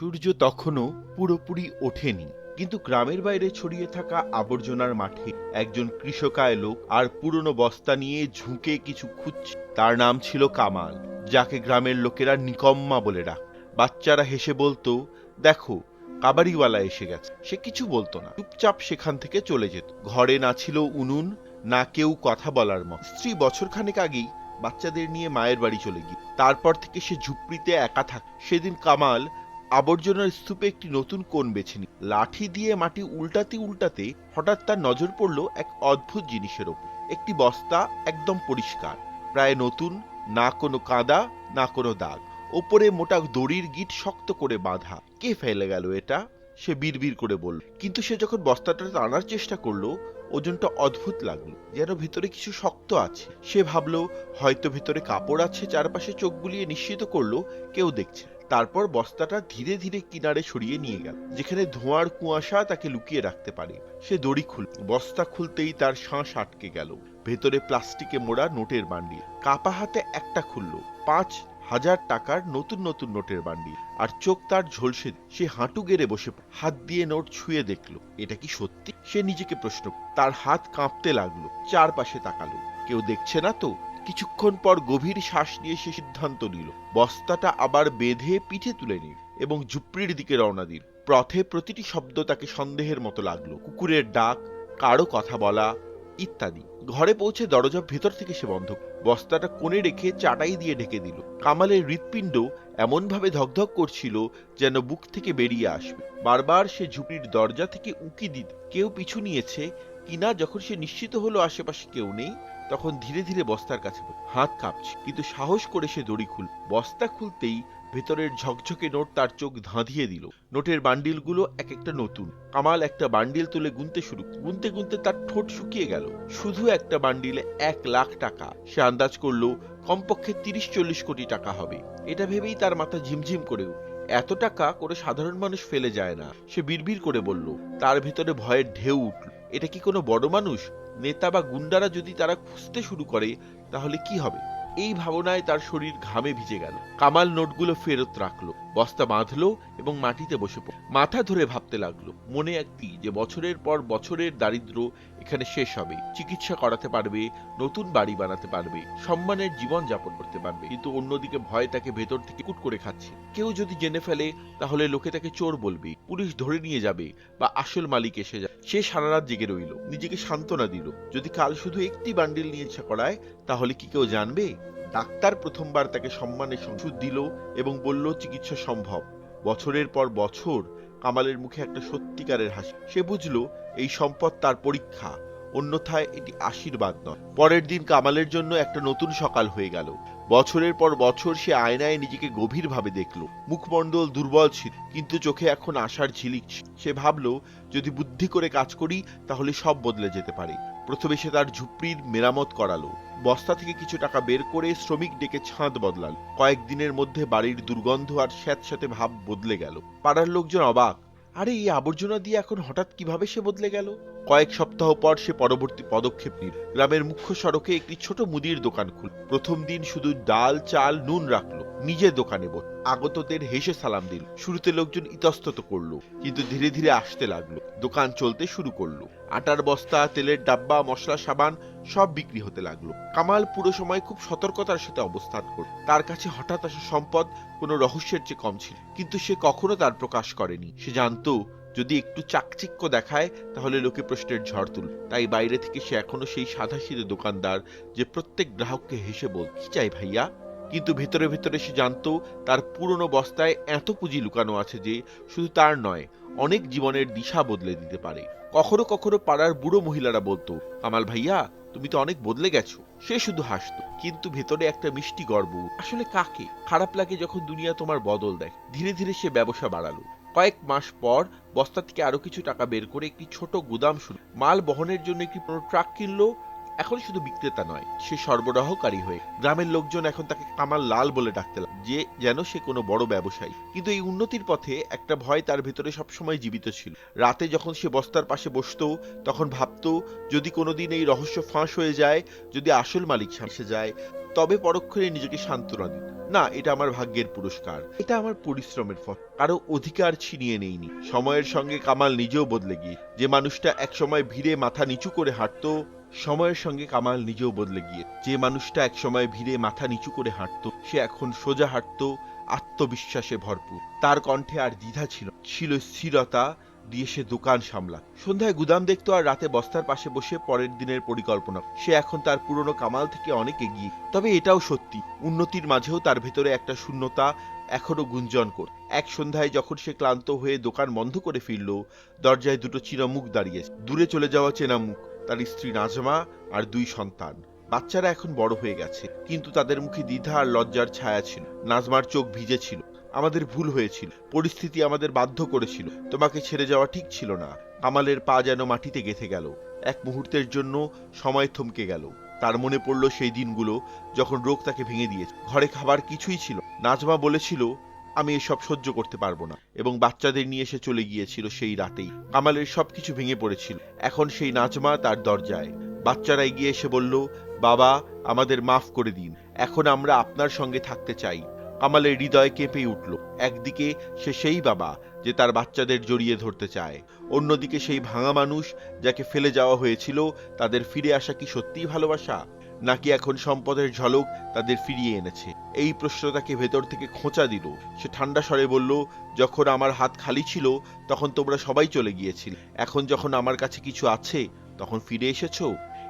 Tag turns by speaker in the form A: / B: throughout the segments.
A: সূর্য তখনও পুরোপুরি ওঠেনি, কিন্তু গ্রামের বাইরে ছড়িয়ে থাকা আবর্জনার মাঠে একজন কৃষকায় লোক আর পুরনো বস্তা নিয়ে ঝুঁকে কিছু খুঁজছে। তার নাম ছিল কামাল, যাকে গ্রামের লোকেরা নিকম্মা বলে ডাক। বাচ্চারা হেসে বলতো, দেখো, কাবাড়িওয়ালা এসে গেছে। সে কিছু বলতো না, চুপচাপ সেখান থেকে চলে যেত। ঘরে না ছিল উনুন, না কেউ কথা বলার মত। স্ত্রী বছরখানেক আগেই বাচ্চাদের নিয়ে মায়ের বাড়ি চলে গিয়ে, তারপর থেকে সে ঝুপড়িতে একা থাক। সেদিন কামাল আবর্জনার স্তূপে একটি নতুন কোণ বেছে নি লাঠি দিয়ে মাটি উল্টাতে উল্টাতে হঠাৎ তার নজর পড়ল এক অদ্ভুত জিনিসের ওপর। একটি বস্তা একদম পরিষ্কার, প্রায় নতুন, না কোনো কাদা, না কোনো দাগ। ওপরে মোটা দড়ির গিট শক্ত করে বাঁধা। কে ফেলে গেল এটা? সে বিড়বিড় করে বলল। কিন্তু সে যখন বস্তাটা টানার চেষ্টা করল, ওজনটা অদ্ভুত লাগল, যেন ভিতরে কিছু শক্ত আছে। সে ভাবলো, হয়তো ভিতরে কাপড় আছে, চারপাশে চোখ বুলিয়ে নিশ্চিত করল, কেউ দেখছে তারপর বস্তাটা ধীরে ধীরে কিনারে সরিয়ে নিয়ে গেল, যেখানে ধোঁয়ার কুয়াশা তাকে লুকিয়ে রাখতে পারে। সে দড়ি খুল বস্তা খুলতেই তার শ্বাস আটকে গেল। ভেতরে প্লাস্টিকে মোড়া নোটের বান্ডিল। কাপা হাতে একটা খুললো। পাঁচ হাজার টাকার নতুন নতুন নোটের বান্ডিল। আর চোখ তার ঝলসে সে হাঁটু গেড়ে বসে হাত দিয়ে নোট ছুঁয়ে দেখল, এটা কি সত্যি? সে নিজেকে প্রশ্ন তার হাত কাঁপতে লাগল, চারপাশে তাকালো। কেউ দেখছে না তো? কিছুক্ষণ পর গভীর শ্বাস নিয়ে সে সিদ্ধান্ত নিল। বস্তাটা আবার বেঁধে পিঠে তুলে নিল এবং ঝুপড়ির দিকে রওনা দিল। পথে প্রতিটি শব্দ তাকে সন্দেহের মতো লাগল। কুকুরের ডাক, কারও কথা বলা ইত্যাদি। ঘরে পৌঁছে দরজা ভেতর থেকে সে বন্ধ। বস্তাটা কোণে রেখে চাটাই দিয়ে ঢেকে দিল। কামালের হৃৎপিণ্ড এমনভাবে ধকধক করছিল যেন বুক থেকে বেরিয়ে আসবে। বারবার সে ঝুপড়ির দরজা থেকে উঁকি দিত। কেউ পিছু নিয়েছে কিনা যখন সে নিশ্চিত হলো আশেপাশে কেউ নেই তখন ধীরে ধীরে বস্তার কাছে হাত কাঁপছে, কিন্তু সাহস করে সে দড়ি খুল। বস্তা খুলতেই ভেতরের ঝকঝকে নোট তার চোখ ধাঁধিয়ে দিল। নোটের বান্ডিলগুলো এক একটা নতুন। কামাল একটা বান্ডিল তুলে গুনতে শুরু, গুনতে গুনতে তার ঠোঁট শুকিয়ে গেল। শুধু একটা বান্ডিলে এক লাখ টাকা। সে আন্দাজ করল, কমপক্ষে তিরিশ চল্লিশ কোটি টাকা হবে। এটা ভেবেই তার মাথা ঝিমঝিম করে এত টাকা করে সাধারণ মানুষ ফেলে যায় না। সে বিড়বিড় করে বলল, তার ভেতরে ভয়ের ঢেউ উঠল। এটা কি কোনো বড় মানুষ? নেতা বা গুন্ডারা যদি তারা খুঁজতে শুরু করে, তাহলে কি হবে? এই ভাবনায় তার শরীর ঘামে ভিজে গেল। কামাল নোটগুলো ফেরত রাখল। বস্তা বাঁধলো এবং মাটিতে বসে মাথা ধরে ভাবতে লাগল, মনে একটি যে বছরের পর বছরের দারিদ্র এখানে শেষ হবে, চিকিৎসা করাতে পারবে, নতুন বাড়ি বানাতে পারবে, সম্মানের জীবন যাপন করতে পারবে। কিন্তু অন্যদিকে ভয় তাকে ভেতর থেকে কুট করে খাচ্ছে। কেউ যদি জেনে ফেলে, তাহলে লোকে তাকে চোর বলবে, পুলিশ ধরে নিয়ে যাবে বা আসল মালিক এসে যাবে সে সারা রাত জেগে রইল, নিজেকে সান্ত্বনা দিল। যদি কাল শুধু একটি বান্ডিল নিয়ে ইচ্ছা করায়, তাহলে কি কেউ জানবে? ডাক্তার প্রথমবার তাকে সম্মানের সংসুদ দিল এবং বলল, চিকিৎসা সম্ভব। বছরের পর বছর কামালের মুখে একটা সত্যিকারের হাসি। সে বুঝলো, এই সম্পদ তার পরীক্ষা, অন্যথায় এটি আশীর্বাদ নয়। পরের দিন কামালের জন্য একটা নতুন সকাল হয়ে গেল। বছরের পর বছর সে আয়নায় নিজেকে গভীরভাবে দেখল। মুখমণ্ডল দুর্বল ছিল, কিন্তু চোখে এখন আশার ঝিলিক সে ভাবল, যদি বুদ্ধি করে কাজ করি, তাহলে সব বদলে যেতে পারে। প্রথমে সে তার ঝুপড়ির মেরামত করালো। বস্তা থেকে কিছু টাকা বের করে শ্রমিক ডেকে ছাঁদ বদলাল। কয়েকদিনের মধ্যে বাড়ির দুর্গন্ধ আর স্যাঁতস্যাঁতে ভাব বদলে গেল। পাড়ার লোকজন অবাক। আরে, এই আবর্জনা দিয়ে এখন হঠাৎ কীভাবে সে বদলে গেল? কয়েক সপ্তাহ পর সে পরবর্তী পদক্ষেপ নিল। গ্রামের মুখ্য সড়কে একটি ছোট মুদির দোকান খুল প্রথম দিন শুধু ডাল, চাল, নুন রাখল। নিজের দোকানে বস আগতদের হেসে সালাম দিল। শুরুতে লোকজন ইতস্তত করল, কিন্তু ধীরে ধীরে আসতে লাগল। দোকান চলতে শুরু করল। আটার বস্তা, তেলের ডাব্বা, মশলা, সাবান সব বিক্রি হতে লাগল। কামাল পুরো সময় খুব সতর্কতার সাথে অবস্থান করল। তার কাছে হঠাৎ আসা সম্পদ কোনো রহস্যের চেয়ে কম ছিল। কিন্তু সে কখনো তার প্রকাশ করেনি। সে জানতো, যদি একটু চাকচিক্য দেখায়, তাহলে লোকে প্রশ্নের ঝড় তুল তাই বাইরে থেকে সে এখনও সেই সাদাসিধে দোকানদার যে প্রত্যেক গ্রাহককে হেসে বল কি চাই ভাইয়া? কিন্তু ভেতরে ভেতরে সে জানতো, তার পুরনো বস্তায় এত পুঁজি লুকানো আছে যে শুধু তার নয়, অনেক জীবনের দিশা বদলে দিতে পারে। কখনো কখনো পাড়ার বুড়ো মহিলারা বলতো, কামাল ভাইয়া তুমি তো অনেক বদলে গেছো। সে শুধু হাসত, কিন্তু ভেতরে একটা মিষ্টি গর্ব। আসলে কাকে? খারাপ লাগে যখন দুনিয়া তোমার বদল দেয়। ধীরে ধীরে সে ব্যবসা বাড়ালো। কয়েক মাস পর বস্তা থেকে আরও কিছু টাকা বের করে একটি ছোট গুদাম শুরু মাল বহনের জন্য একটি ট্রাক কিনলো এখন শুধু বিক্রেতা নয়, সে সরবরাহকারী হয়ে। গ্রামের লোকজন এখন তাকে কামাল লাল বলে ডাকতে যে যেন সে কোনো বড় ব্যবসায়ী। কিন্তু এই উন্নতির পথে একটা ভয় তার ভেতরে সবসময় জীবিত ছিল। রাতে যখন সে বস্তার পাশে বসতো, তখন ভাবতো, যদি কোনোদিন এই রহস্য ফাঁস হয়ে যায়, যদি আসল মালিক সামসে যায়, তবে পরক্ষণে নিজেকে সান্ত্বনা দিত। না, এটা আমার ভাগ্যের পুরস্কার। এটা আমার পরিশ্রমের ফল। কারও অধিকার ছিনিয়ে নেইনি। সময়ের সঙ্গে কামাল নিজেও বদলে গিয়ে, যে মানুষটা একসময় ভিড়ে মাথা নিচু করে হাঁটতো সময়ের সঙ্গে কামাল নিজেও বদলে গিয়ে, যে মানুষটা একসময় ভিড়ে মাথা নিচু করে হাঁটতো, সে এখন সোজা হাঁটতো, আত্মবিশ্বাসে ভরপুর। তার কণ্ঠে আর দ্বিধা ছিল ছিল স্থিরতা দিয়ে সে দোকান সামলা সন্ধ্যায় গুদাম দেখতো আর রাতে বস্তার পাশে বসে পরের দিনের পরিকল্পনা। সে এখন তার পুরনো কামাল থেকে অনেক এগিয়ে। তবে এটাও সত্যি, উন্নতির মাঝেও তার ভেতরে একটা শূন্যতা এখনও গুঞ্জন কর। এক সন্ধ্যায় যখন সে ক্লান্ত হয়ে দোকান বন্ধ করে ফিরল, দরজায় দুটো চিনা মুখ দাঁড়িয়ে দূরে চলে যাওয়া চেনা মুখ। তার স্ত্রী নাজমা আর দুই সন্তান। বাচ্চারা এখন বড় হয়ে গেছে, কিন্তু তাদের মুখে দ্বিধা আর লজ্জার ছায়া ছিল। নাজমার চোখ ভিজে ছিল। আমাদের ভুল হয়েছিল। পরিস্থিতি আমাদের বাধ্য করেছিল। তোমাকে ছেড়ে যাওয়া ঠিক ছিল না। কামালের পা যেন মাটিতে গেথে গেল। এক মুহূর্তের জন্য সময় থমকে গেল। তার মনে পড়ল সেই দিনগুলো যখন রোগ তাকে ভেঙে দিয়েছে। ঘরে খাবার কিছুই ছিল নাজমা বলেছিল আমি এসব সহ্য করতে পারব না। এবং বাচ্চাদের নিয়ে এসে চলে গিয়েছিল সেই রাতেই। কামালের সবকিছু ভেঙে পড়েছিল। এখন সেই নাজমা তার দরজায়। বাচ্চারা এগিয়ে এসে বলল, বাবা, আমাদের মাফ করে দিন। এখন আমরা আপনার সঙ্গে থাকতে চাই। কামালের হৃদয় কেঁপে উঠল। একদিকে সে সেই বাবা, যে তার বাচ্চাদের জড়িয়ে ধরতে চায়। অন্যদিকে সেই ভাঙা মানুষ, যাকে ফেলে যাওয়া হয়েছিল, তাদের ফিরে আসা কি সত্যিই ভালোবাসা? নাকি এখন সম্পদের ঝলক তাদের ফিরিয়ে এনেছে? এই প্রশ্ন তাকে ভেতর থেকে খোঁচা দিল। সে ঠান্ডা স্বরে বলল, যখন আমার হাত খালি ছিল, তখন তোমরা সবাই চলে গিয়েছিলে। এখন যখন আমার কাছে কিছু আছে, তখন ফিরে এসেছ?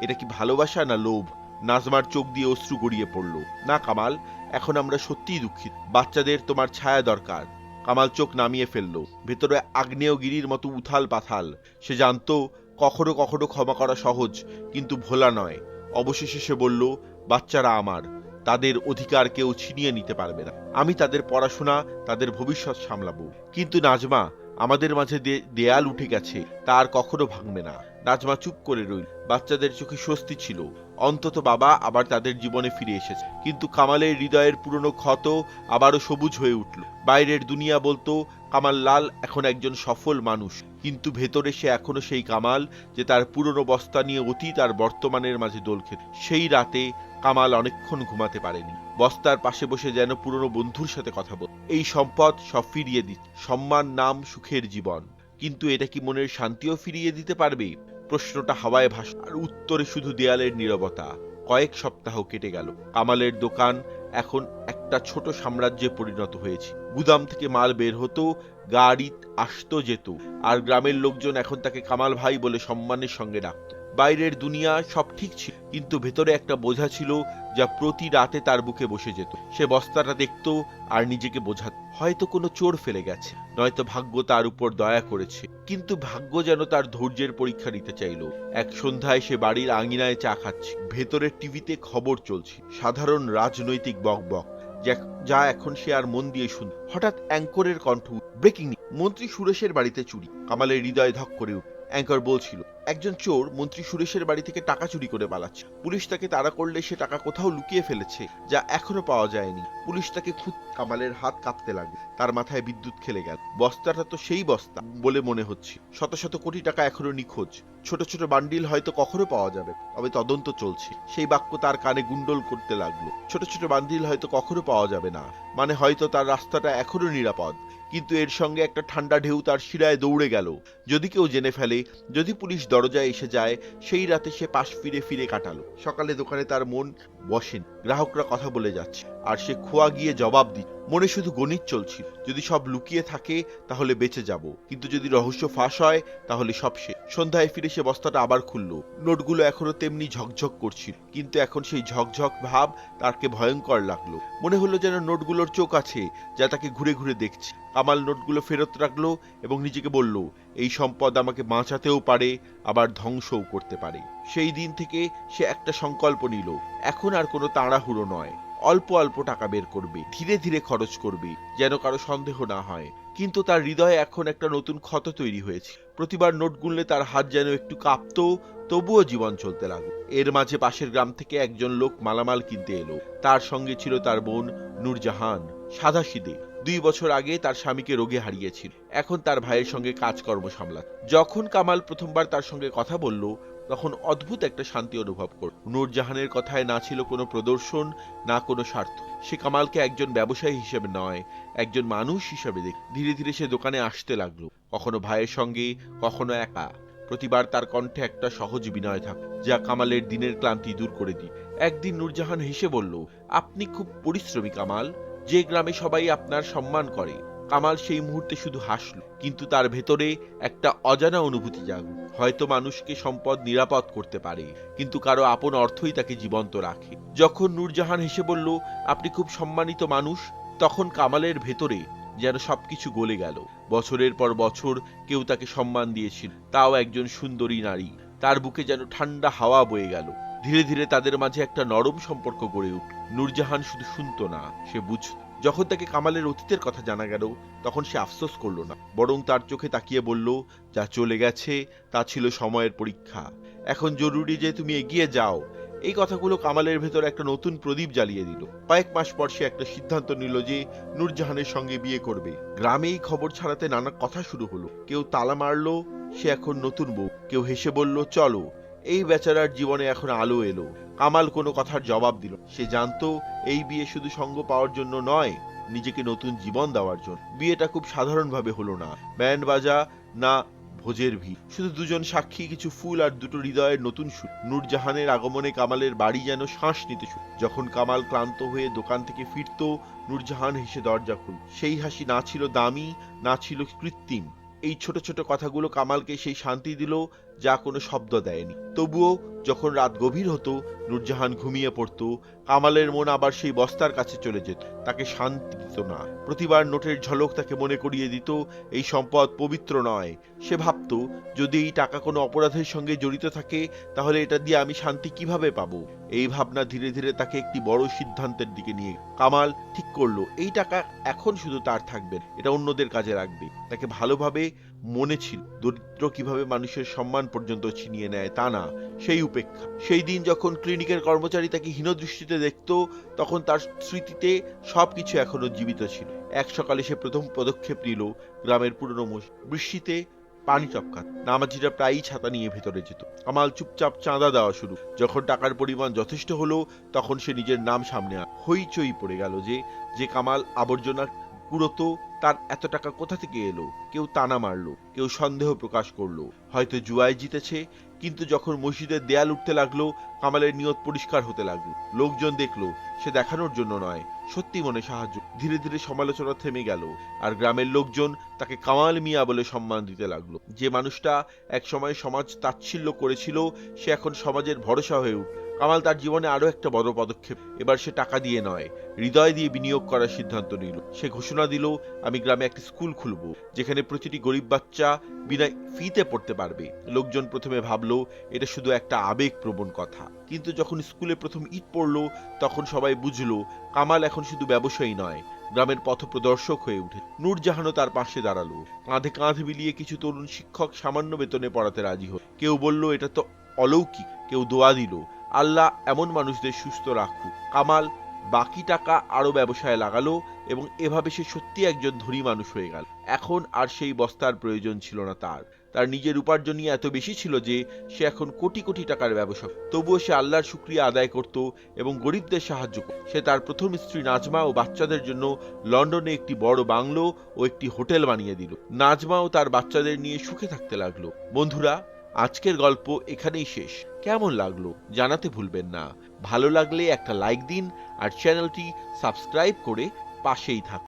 A: এটা কি ভালোবাসা না লোভ? নাজমার চোখ দিয়ে অশ্রু গড়িয়ে পড়ল। না, কামাল, এখন আমরা সত্যিই দুঃখিত। বাচ্চাদের তোমার ছায়া দরকার। কামাল চোখ নামিয়ে ফেলল। ভেতরে আগ্নেয়গিরির মতো উথাল পাথাল সে জানতো, কখনো কখনো ক্ষমা করা সহজ, কিন্তু ভোলা নয়। অবশেষে সে বলল, বাচ্চারা আমার, তাদের অধিকার কেউ ছিনিয়ে নিতে পারবে না। আমি তাদের পড়াশোনা, তাদের ভবিষ্যৎ সামলাবো। কিন্তু নাজমা, আমাদের মাঝে দেয়াল উঠে গেছে, তার কখনো ভাঙবে না। নাজমা চুপ করে রইল। বাচ্চাদের চোখে স্বস্তি ছিল। অন্তত বাবা আবার তাদের জীবনে ফিরে এসেছে। কিন্তু কামালের হৃদয়ের পুরনো ক্ষত আবারও সবুজ হয়ে উঠল। বাইরের দুনিয়া বলতো, কামাল লাল এখন একজন সফল মানুষ। কিন্তু ভেতরে সে এখনও সেই কামাল যে তার পুরনো বস্তা নিয়ে অতীত আর বর্তমানের মাঝে দোল খেত। সেই রাতে কামাল অনেকক্ষণ ঘুমাতে পারেনি। বস্তার পাশে বসে যেন পুরনো বন্ধুর সাথে কথা বল এই সম্পদ সব ফিরিয়ে দিচ্ছে। সম্মান, নাম, সুখের জীবন। কিন্তু এটা কি মনের শান্তিও ফিরিয়ে দিতে পারবে? প্রশ্নটা হাওয়ায় ভাস আর উত্তরে শুধু দেয়ালের নিরবতা। কয়েক সপ্তাহ কেটে গেল। কামালের দোকান এখন একটা ছোট সাম্রাজ্যে পরিণত হয়েছে। গুদাম থেকে মাল বের হতো গাড়ি আসতো যেত। আর গ্রামের লোকজন এখন তাকে কামাল ভাই বলে সম্মানের সঙ্গে ডাকত। বাইরের দুনিয়া সব ঠিক ছিল, কিন্তু ভেতরে একটা বোঝা ছিল যা প্রতি রাতে তার বুকে বসে যেত। সে বস্তাটা দেখতো আর নিজেকে বোঝাত। হয়তো কোনো চোর ফেলে গেছে, নয়তো ভাগ্য তার উপর দয়া করেছে, কিন্তু ভাগ্য যেন তার ধৈর্যের পরীক্ষা নিতে চাইল। এক সন্ধ্যায় সে বাড়ির আঙিনায় চা খাচ্ছে। ভেতরের টিভিতে খবর চলছে, সাধারণ রাজনৈতিক বক বক যা এখন সে আর মন দিয়ে শুন হঠাৎ অ্যাঙ্করের কণ্ঠ, ব্রেকিং মন্ত্রী সুরেশের বাড়িতে চুরি। কামালের হৃদয় ধক করে উঠল। অ্যাঙ্কর বলছিল, একজন চোর মন্ত্রী সুরেশের বাড়ি থেকে টাকা চুরি করে পালাচ্ছে। পুলিশ তাকে তাড়া করলে সে টাকা কোথাও লুকিয়ে ফেলেছে, যা এখনও পাওয়া যায়নি। পুলিশ তাকে খুদ কামালের হাত কাঁপতে লাগল। তার মাথায় বিদ্যুৎ খেলে গেল। বস্তাটা তো সেই বস্তা বলে মনে হচ্ছে। শত শত কোটি টাকা এখনও নিখোঁজ। ছোট ছোট বান্ডিল হয়তো কখনো পাওয়া যাবে, তবে তদন্ত চলছে। সেই বাক্য তার কানে গুন্ডল করতে লাগল। ছোট ছোট বান্ডিল হয়তো কখনো পাওয়া যাবে না। মানে হয়তো তার রাস্তাটা এখনও নিরাপদ। কিন্তু এর সঙ্গে একটা ঠান্ডা ঢেউ তার শিরায় দৌড়ে গেল। যদি কেউ জেনে ফেলে, যদি পুলিশ দরজায় এসে যায়, সেই রাতে সে পাশ ফিরে ফিরে কাটালো। সকালে দোকানে তার মন বসেন। গ্রাহকরা কথা বলে যাচ্ছে। আর সে খোয়া গিয়ে জবাব দি মনে শুধু গণিত চলছিল। যদি সব লুকিয়ে থাকে, তাহলে বেঁচে যাব। কিন্তু যদি রহস্য ফাঁস হয়, তাহলে সব শেষ। সন্ধ্যায় ফিরে সে বস্তাটা আবার খুলল। নোটগুলো এখনও তেমনি ঝকঝক করছিল, কিন্তু এখন সেই ঝকঝক ভাব তাকে ভয়ঙ্কর লাগল। মনে হলো যেন নোটগুলোর চোখ আছে, যা তাকে ঘুরে ঘুরে দেখছে। কামাল নোটগুলো ফেরত রাখল এবং নিজেকে বলল, এই সম্পদ আমাকে বাঁচাতেও পারে, আবার ধ্বংসও করতে পারে। সেই দিন থেকে সে একটা সংকল্প নিল, এখন আর কোনো তাড়াহুড়ো নয়। অল্প অল্প টাকা বের করবে, ধীরে ধীরে খরচ করবে, যেন কারও সন্দেহ না হয়। কিন্তু তার হৃদয়ে এখন একটা নতুন ক্ষত তৈরি হয়েছে। প্রতিবার নোট গুনলে তার হাত যেন একটু কাঁপতো, তবুও জীবন চলতে লাগল। এর মাঝে পাশের গ্রাম থেকে একজন লোক মালামাল কিনতে এলো। তার সঙ্গে ছিল তার বোন নূরজাহান সাদাসিদে দুই বছর আগে তার স্বামীকে রোগে হারিয়েছিল। এখন তার ভাইয়ের সঙ্গে কাজকর্ম সামলাত যখন কামাল প্রথমবার তার সঙ্গে কথা বলল তখন অদ্ভুত একটা শান্তি অনুভব করল। নূরজাহানের কথায় না ছিল কোনো প্রদর্শন, না কোনো স্বার্থ। সে কামালকে একজন ব্যবসায়ী হিসেবে নয়, একজন মানুষ হিসেবে দেখ ধীরে ধীরে সে দোকানে আসতে লাগল। কখনো ভাইয়ের সঙ্গে, কখনো একা। প্রতিবার তার কণ্ঠে একটা সহজ বিনয় থাক যা কামালের দিনের ক্লান্তি দূর করে দিই একদিন নূরজাহান হেসে বলল, আপনি খুব পরিশ্রমী কামাল। যে গ্রামে সবাই আপনার সম্মান করে কামাল সেই মুহূর্তে শুধু হাসল, কিন্তু তার ভেতরে একটা অজানা অনুভূতি জাগল। হয়তো মানুষকে সম্পদ নিরাপদ করতে পারে, কিন্তু কারও আপন অর্থই তাকে জীবন্ত রাখে। যখন নূরজাহান হেসে বলল, আপনি খুব সম্মানিত মানুষ, তখন কামালের ভেতরে যেন সবকিছু গলে গেল। বছরের পর বছর কেউ তাকে সম্মান দিয়েছিল, তাও একজন সুন্দরী নারী। তার বুকে যেন ঠান্ডা হাওয়া বয়ে গেল। ধীরে ধীরে তাদের মাঝে একটা নরম সম্পর্ক গড়ে উঠল। নূরজাহান শুধু শুনতো না, সে বুঝত। যখন তাকে কামালের অতীতের কথা জানা গেল, তখন সে আফসোস করল না। বরং তার চোখে তাকিয়ে বলল, যা চলে গেছে, তা ছিল সময়ের পরীক্ষা। এখন জরুরি যে তুমি এগিয়ে যাও। এই কথাগুলো কামালের ভেতর একটা নতুন প্রদীপ জ্বালিয়ে দিল। কয়েক মাস পর সে একটা সিদ্ধান্ত নিল যে নূরজাহানের সঙ্গে বিয়ে করবে। গ্রামে এই খবর ছাড়াতে নানা কথা শুরু হলো। কেউ তালা মারলো, সে এখন নতুন বউ। কেউ হেসে বলল, চলো। এই বেচারার জীবনে এখন আলো এলো। কামাল কোনো কথার জবাব দিল সে জানতো, এই বিয়ে শুধু সঙ্গ পাওয়ার জন্য নয়, নিজেকে নতুন জীবন দেওয়ার জন্য। বিয়েটা খুব সাধারণভাবে হলো না। ব্যান্ড বাজা, না, ভোজের ভিড়। শুধু দুজন সাক্ষী, কিছু ফুল আর দুটো হৃদয়ের নতুন সুর। নূরজাহানের আগমনে কামালের বাড়ি যেন শ্বাস নিতে শুরু। যখন কামাল ক্লান্ত হয়ে দোকান থেকে ফিরত, নূরজাহান হেসে দরজা খুল সেই হাসি না ছিল দামি, না ছিল কৃত্রিম। এই ছোট ছোট কথাগুলো কামালকে সেই শান্তি দিল যা কোনো শব্দ দেয়নি। তবুও যখন রাত গভীর হতো, নূরজাহান ঘুমিয়ে পড়তো, কামালের মন আবার সেই বস্তার কাছে চলে যেত, তাকে শান্তি দিত না। প্রতিবার নোটের ঝলক তাকে মনে করিয়ে দিত, এই সম্পদ পবিত্র নয়। সে ভাবত, যদি এই টাকা কোনো অপরাধের সঙ্গে জড়িত থাকে, তাহলে এটা দিয়ে আমি শান্তি কীভাবে পাবো? এই ভাবনা ধীরে ধীরে তাকে একটি বড় সিদ্ধান্তের দিকে নিয়ে কামাল ঠিক করল, এই টাকা এখন শুধু তার থাকবে, এটা অন্যদের কাজে রাখবে তাকে ভালোভাবে মনে ছিল, দরিদ্র কীভাবে মানুষের সম্মান পর্যন্ত ছিনিয়ে নেয় তা না, সেই উপেক্ষা। সেই দিন যখন ক্লিনিকের কর্মচারী তাকে হীন দৃষ্টিতে দেখত, তখন তার স্মৃতিতে সবকিছু এখনও জীবিত ছিল। এক সকালে সে প্রথম পদক্ষেপ নিল গ্রামের পুরনো বৃষ্টিতে পানি টপকাত নামাজিরা প্রায়ই ছাতা নিয়ে ভেতরে যেত। আমাল চুপচাপ চাঁদা দেওয়া শুরু। যখন টাকার পরিমাণ যথেষ্ট হলো, তখন সে নিজের নাম সামনে হইচই পড়ে গেল যে যে কামাল আবর্জনা কুড়তো তার এত টাকা কোথা থেকে এলো? কেউ তানা মারলো, কেউ সন্দেহ প্রকাশ করল। হয়তো জুয়ায় জিতেছে, কিন্তু যখন মসজিদের দেয়াল উঠতে লাগল, কামালের নিয়ত পরিষ্কার হতে লাগল। লোকজন দেখল, সে দেখানোর জন্য নয়, সত্যি মনে সাহায্য। ধীরে ধীরে সমালোচনা থেমে গেল, আর গ্রামের লোকজন তাকে কামাল মিয়া বলে সম্মান দিতে লাগল। যে মানুষটা একসময় সমাজ তাচ্ছিল্য করেছিল, সে এখন সমাজের ভরসা হয়ে উঠল কামাল তার জীবনে আরও একটা বড় পদক্ষেপ। এবার সে টাকা দিয়ে নয়, হৃদয় দিয়ে বিনিয়োগ করার সিদ্ধান্ত নিল। সে ঘোষণা দিল, আমি গ্রামে একটি স্কুল খুলব, যেখানে প্রতিটি গরিব বাচ্চা বিনা ফিতে পড়তে পারবে। লোকজন প্রথমে ভাবলো, এটা শুধু একটা আবেগ প্রবণ কথা। কিন্তু যখন স্কুলে প্রথম ঈদ পড়ল, তখন সবাই বুঝলো, কামাল এখন শুধু ব্যবসায়ী নয়, গ্রামের পথ প্রদর্শক হয়ে উঠে। নূরজাহানও তার পাশে দাঁড়াল। কাঁধে কাঁধ মিলিয়ে কিছু তরুণ শিক্ষক সামান্য বেতনে পড়াতে রাজি হল। কেউ বলল, এটা তো অলৌকিক। কেউ দোয়া দিল আল্লাহ এমন মানুষদের সুস্থ রাখুক। কামাল, বাকি টাকা আরও ব্যবসায় লাগালো এবং এভাবে সে সত্যি একজন ধনী মানুষ হয়ে গেল। এখন আর সেই বস্তার প্রয়োজন ছিল না তার। তার নিজের উপার্জনই এত বেশি ছিল যে সে এখন কোটি কোটি টাকার ব্যবসা। তবুও সে আল্লাহর শুক্রিয়া আদায় করত এবং গরিবদের সাহায্য করত। সে তার প্রথম স্ত্রী নাজমা ও বাচ্চাদের জন্য লন্ডনে একটি বড় বাংলো ও একটি হোটেল বানিয়ে দিল। নাজমা ও তার বাচ্চাদের নিয়ে সুখে থাকতে লাগল। বন্ধুরা আজকের গল্প এখানেই শেষ। কেমন লাগল জানাতে ভুলবেন না। ভালো লাগলে একটা লাইক দিন আর চ্যানেলটি সাবস্ক্রাইব করে পাশেই থাকুন।